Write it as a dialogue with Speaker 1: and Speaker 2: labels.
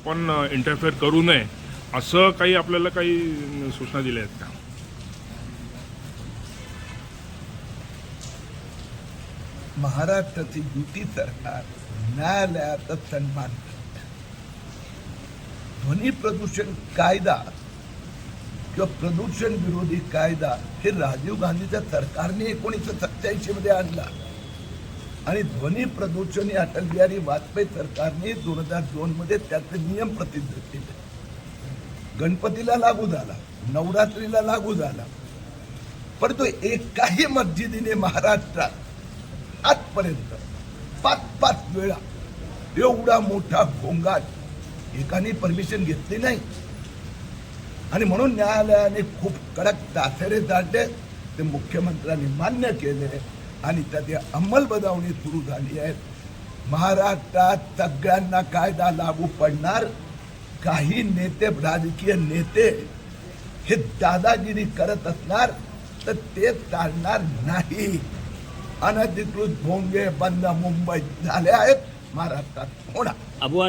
Speaker 1: आपण इंटरफेअर करू नये असं काही आपल्याला काही सूचना दिल्या आहेत का?
Speaker 2: महाराष्ट्राची युती सरकार न्यायालयाचा सन्मान ध्वनी प्रदूषण कायदा किंवा प्रदूषण विरोधी कायदा हे राजीव गांधीच्या सरकारने एकोणीसशे सत्याऐंशी मध्ये आणला. आणि ध्वनी प्रदूषण या अटल बिहारी वाजपेयी सरकारने दोन हजार दोन मध्ये त्याचे नियम प्रसिद्ध केले. गणपतीला लागू झाला नवरात्रीला लागू झाला. परंतु एकाही मस्जिदीने महाराष्ट्रात आजपर्यंत पाच पाच वेळा एवढा मोठा गोंगाट एकाने परमिशन घेतली नाही. आणि म्हणून न्यायालयाने खूप कडक तासेरे काढले ते मुख्यमंत्र्यांनी मान्य केले. आणि त्याची अंमलबजावणी सुरू झाली आहे महाराष्ट्रात सगळ्यांना कायदा लागू पडणार. काही नेते राजकीय नेते हे दादागिरी करत असणार तर ते चालणार नाही. अनधिकृत भोंगे बंद मुंबईत झाले आहेत. महाराष्ट्रात होणार.
Speaker 3: अबू